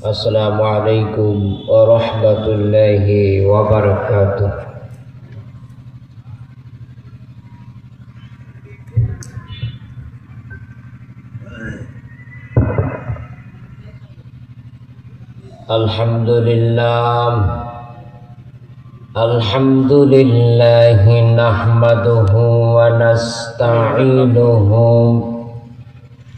Assalamualaikum warahmatullahi wabarakatuh. Alhamdulillah. الحمد لله نحمده ونستعينه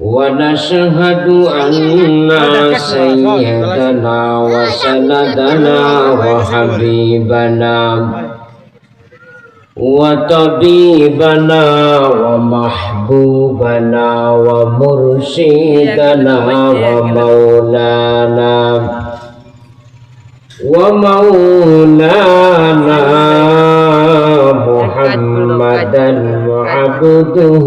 ونشهد أن سيدنا وسندنا وحبيبنا وطبيبنا ومحبوبنا ومرشدنا ومولانا ومولانا محمدا عبده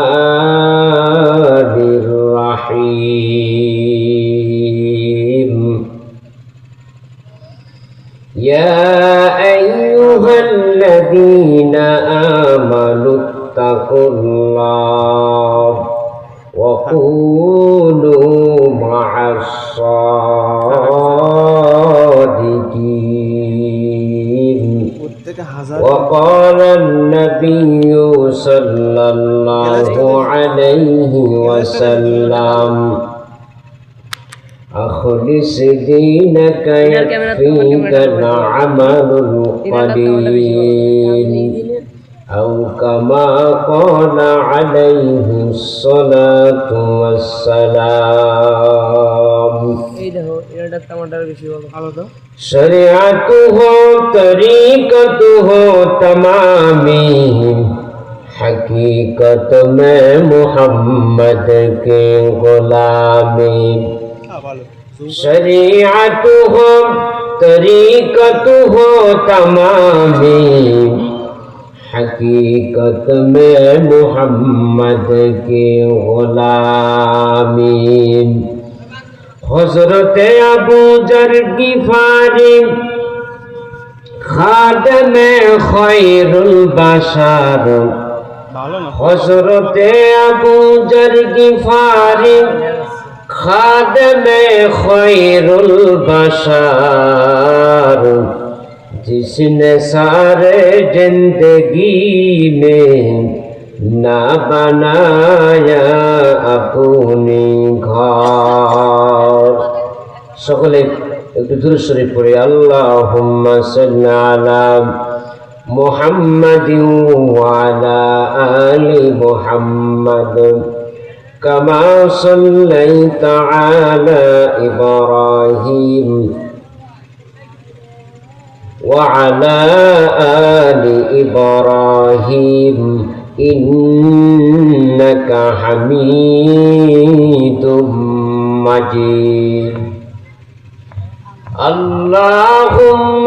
يا أيها الذين آمنوا اتقوا الله وكونوا مع الصادقين. وقال النبي صلى الله عليه وسلم أخلص دينك يكفيك العمل القليل أو كما قال عليه الصلاة والسلام شريعته طريقته تمامی حقيقة میں محمد كي غلامي شریعت ہو طریقت ہو تمامی حقیقت میں محمد کے غلامی حضرت ابو ذر کی فارم خادم خیر البشر حضرت ابو ذر کی فارم খাদমে খৈরুল বসার জিসনে সারে জিন্দগি মে না বানায়া আপনি ঘর। সকলে একটু দূর শরীফ পড়ে আল্লাহ আলা মোহাম্মদ আলি মোহাম্মদ। كما صليت على إبراهيم وعلى آل إبراهيم إنك حميد مجيد اللهم